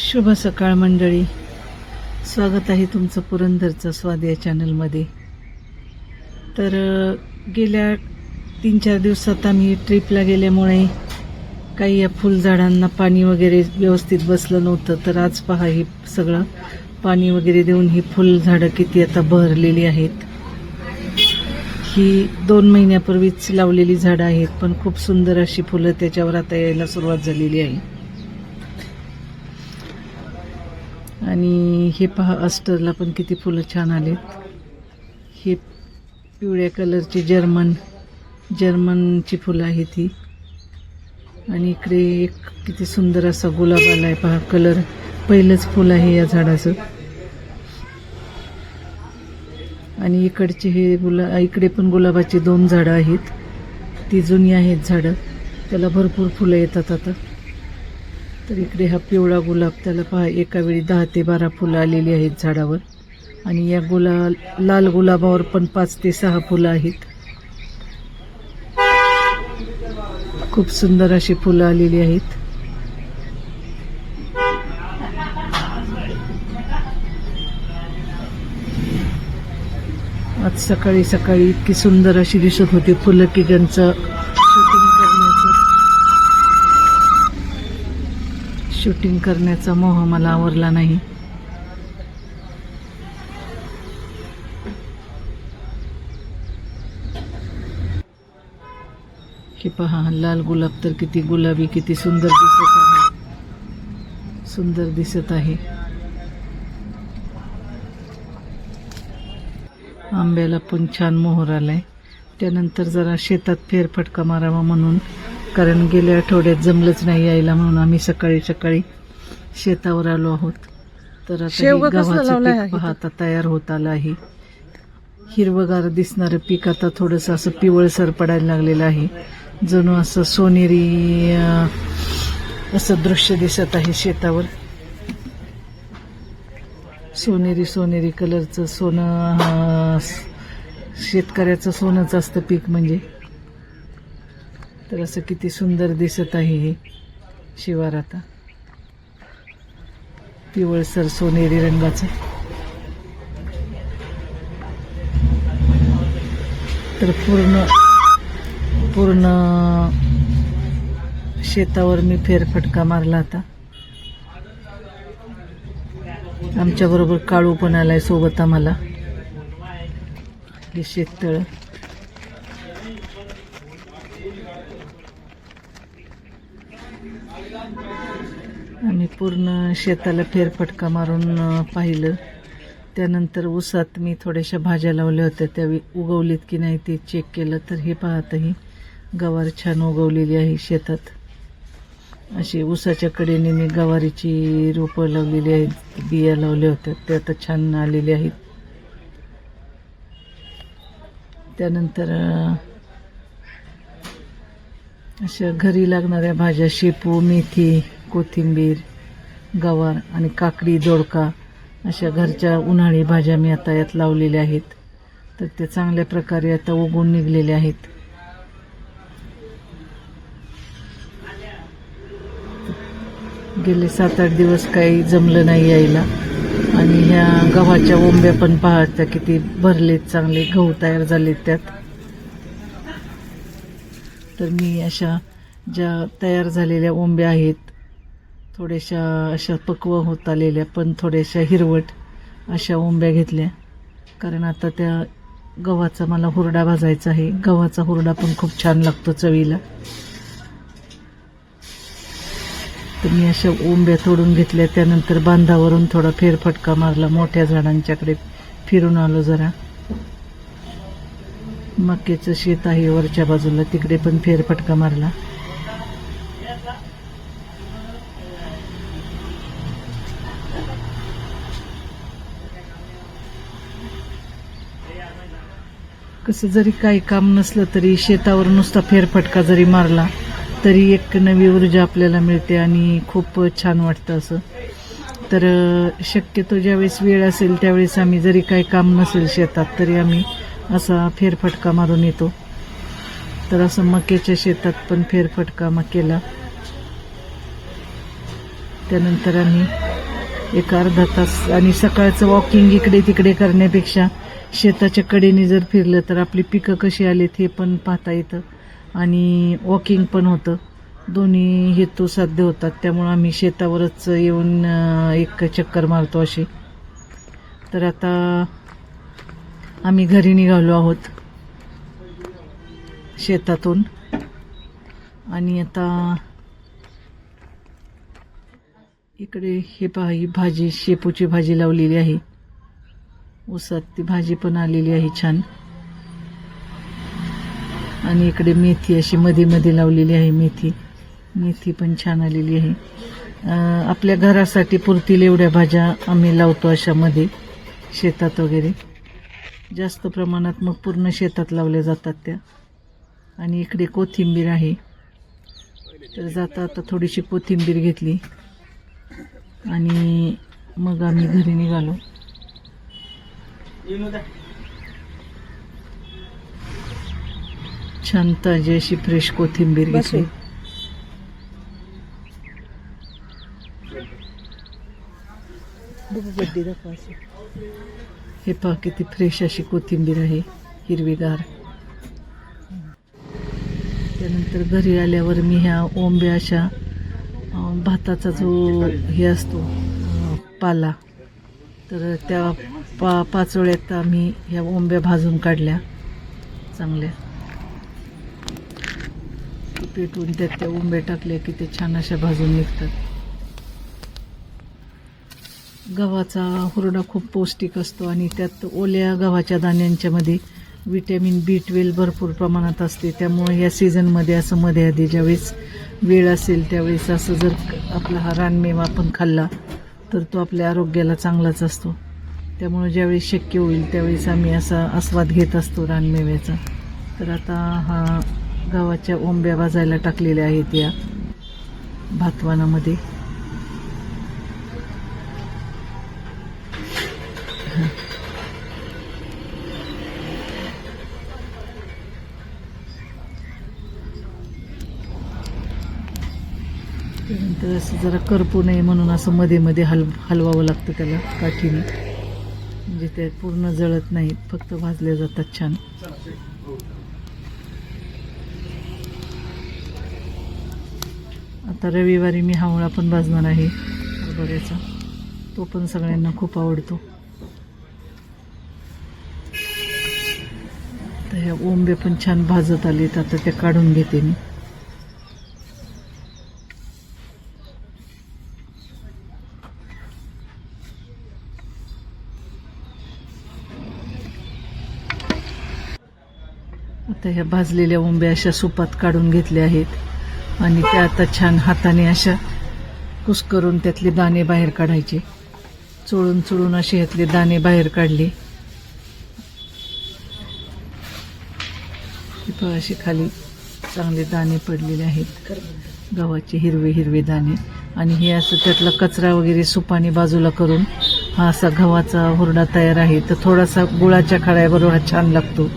शुभ सकाळ मंडळी. स्वागत आहे तुमचं पुरंदरचं स्वाद या चॅनलमध्ये तर गेल्या तीन चार दिवसात आम्ही ट्रिपला गेल्यामुळे काही या फुलझाडांना पाणी वगैरे व्यवस्थित बसलं नव्हतं. तर आज पहा हे सगळं. पाणी वगैरे देऊन ही फुलझाडं किती आता बहरलेली आहेत. ही दोन महिन्यापूर्वीच लावलेली झाडं आहेत पण खूप सुंदर अशी फुलं त्याच्यावर आता यायला सुरुवात झालेली आहे. आणि हे पहा अस्टरला पण किती फुलं छान आलेत. हे पिवळ्या कलरची जर्मन जर्मनची फुलं आहेत ती. आणि इकडे एक किती सुंदर असा गुलाब आला आहे पहा कलर. पहिलंच फुल आहे या झाडाचं. आणि इकडचे हे गुला इकडे पण गुलाबाची दोन झाडं आहेत. ती जुनी आहेत झाडं. त्याला भरपूर फुलं येतात आता. तर इकडे हा पिवळा गुलाब त्याला पहा एका वेळी दहा ते बारा फुलं आलेली आहेत झाडावर. आणि या गुला लाल गुलाबावर पण पाच ते सहा फुलं आहेत. खूप सुंदर अशी फुलं आलेली आहेत. आज सकाळी सकाळी इतकी सुंदर अशी दिसत होती फुलं की शूटिंग करण्याचा मोह मला आवरला नाही. की पहा लाल गुलाब तर किती गुलाबी किती सुंदर दिसत आहे. सुंदर दिसत आहे. आंब्याला पण छान मोहर आलाय. त्यानंतर जरा शेतात फेरफटका मारावा म्हणून कारण गेल्या आठवड्यात जमलंच नाही यायला म्हणून आम्ही सकाळी सकाळी शेतावर आलो आहोत. तर आता हे शेवगा कसला गव्हाचं लावलाय पीक आहे पहा आता तयार होत आलं आहे. हिरवगार दिसणारं पीक आता थोडंसं असं पिवळसर पडायला लागलेलं आहे. जणू असं सोनेरी अं, असं दृश्य दिसत आहे शेतावर. सोनेरी सोनेरी कलरचं सोनं अं, शेतकऱ्याचं सोनंच असतं पीक म्हणजे. तर असं किती सुंदर दिसत आहे हे शिवार आता पिवळसर सोनेरी रंगाचं. तर पूर्ण पूर्ण शेतावर मी फेरफटका मारला आता आमच्या बरोबर काळू पण आलाय सोबत आम्हाला. हे शेततळ. आम्ही पूर्ण शेताला फेरफटका मारून पाहिलं. त्यानंतर ऊसात मी थोड्याशा भाज्या लावल्या होत्या. त्या उगवलीत की नाही ते चेक केलं तर हे पाहतही गवार छान उगवलेली आहे शेतात. अशी ऊसाच्या कडेने मी गवारीची रोपं लावलेली आहेत बिया लावल्या होत्या. त्या आता छान आलेल्या आहेत. त्यानंतर अशा घरी लागणाऱ्या भाज्या शेपू मेथी कोथिंबीर गवार आणि काकडी दोडका अशा घरच्या उन्हाळी भाज्या मी आता यात लावलेल्या आहेत. तर ते चांगल्या प्रकारे आता उगून निघलेल्या आहेत. गेले सात आठ दिवस काही जमलं नाही यायला. आणि ह्या गव्हाच्या ओंब्या पण पाहता किती भरलेत चांगले गहू तयार झालेत त्यात. तर मी अशा ज्या तयार झालेल्या ओंब्या आहेत थोड्याशा अशा पक्व होत आलेल्या पण थोड्याशा हिरवट अशा ओंब्या घेतल्या. कारण आता त्या गव्हाचा मला हुरडा भाजायचा आहे. गव्हाचा हुरडा पण खूप छान लागतो चवीला. तर मी अशा ओंब्या तोडून घेतल्या. त्यानंतर बांधावरून थोडा फेरफटका मारला. मोठ्या झाडांच्याकडे फिरून आलो जरा. मक्याचं शेत आहे वरच्या बाजूला तिकडे पण फेरफटका मारला. कसं जरी काही काम नसलं तरी शेतावर नुसता फेरफटका जरी मारला तरी एक नवी ऊर्जा आपल्याला मिळते आणि खूप छान वाटतं असं. तर शक्यतो ज्यावेळेस वेळ असेल त्यावेळेस आम्ही जरी काही काम नसेल शेतात तरी आम्ही असा फेरफटका मारून येतो. तर असं मक्याच्या शेतात पण फेरफटका मग केला त्यानंतर आम्ही एक अर्धा तास आणि सकाळचं वॉकिंग इकडे तिकडे करण्यापेक्षा शेताच्या कडेने जर फिरलं तर आपली पिकं कशी आलीत हे पण पाहता येतं. आणि वॉकिंग पण होतं. दोन्ही हेतू साध्य होतात. त्यामुळं आम्ही शेतावरच येऊन एक चक्कर मारतो अशी. तर आता आम्ही घरी निघालो आहोत शेतातून. आणि आता इकडे हे पहा ही भाजी शेपूची भाजी लावलेली आहे. ऊसात ती भाजी पण आलेली आहे छान. आणि इकडे मेथी अशी मध्ये मध्ये लावलेली आहे मेथी. मेथी पण छान आलेली आहे. आपल्या घरासाठी पुरतील एवढ्या भाज्या आम्ही लावतो अशामध्ये शेतात वगैरे. जास्त प्रमाणात मग पूर्ण शेतात लावल्या जातात त्या. आणि इकडे कोथिंबीर आहे. तर जाता आता थोडीशी कोथिंबीर घेतली. आणि मग आम्ही घरी निघालो. छान ताजी अशी फ्रेश कोथिंबीर घेतली. हे पहा किती फ्रेश अशी कोथिंबीर आहे हिरवीगार. त्यानंतर घरी आल्यावर मी ह्या ओंब्या अशा भाताचा जो हे असतो पाला तर त्या पा पाचोळ्यात आम्ही ह्या ओंब्या भाजून काढल्या चांगल्या. पेटवून त्यात त्या ओंब्या टाकल्या की ते छान अशा भाजून निघतात. गव्हाचा हुरडा खूप पौष्टिक असतो आणि त्यात ओल्या गव्हाच्या दाण्यांच्यामध्ये विटॅमिन बी ट्वेल्व भरपूर प्रमाणात असते. त्यामुळे या सीझनमध्ये असं मध्ये आधी ज्यावेळेस वेळ असेल त्यावेळेस असं जर आपला हा रानमेवा आपण खाल्ला तर तो आपल्या आरोग्याला चांगलाच असतो. त्यामुळे ज्यावेळेस शक्य होईल त्यावेळेस आम्ही असा आस्वाद घेत असतो रानमेव्याचा. तर आता हा गव्हाच्या ओंब्या भाजायला टाकलेल्या आहेत या भातवानामध्ये. त्यानंतर असं जरा करपू नये म्हणून असं मध्ये मध्ये हल हलवावं लागतं त्याला काठीने. म्हणजे ते पूर्ण जळत नाहीत फक्त भाजले जातात छान. आता रविवारी मी हावळा पण भाजणार आहे हरभऱ्याचा. तो पण सगळ्यांना खूप आवडतो. आता ह्या ओंबे पण छान भाजत आलेत आता ते काढून घेते मी. आता ह्या भाजलेल्या ओंब्या अशा सुपात काढून घेतल्या आहेत. आणि त्या आता छान हाताने अशा कुस्करून त्यातले दाणे बाहेर काढायचे. चोळून चोळून असे ह्यातले दाणे बाहेर काढले. हे पहा अशी खाली चांगले दाणे पडलेले आहेत. गव्हाचे हिरवे हिरवे दाणे. आणि हे असं त्यातला कचरा वगैरे सुपाने बाजूला करून हा असा गव्हाचा हुरडा तयार आहे. तर थोडासा गुळाच्या खळ्याबरोबर हा छान लागतो.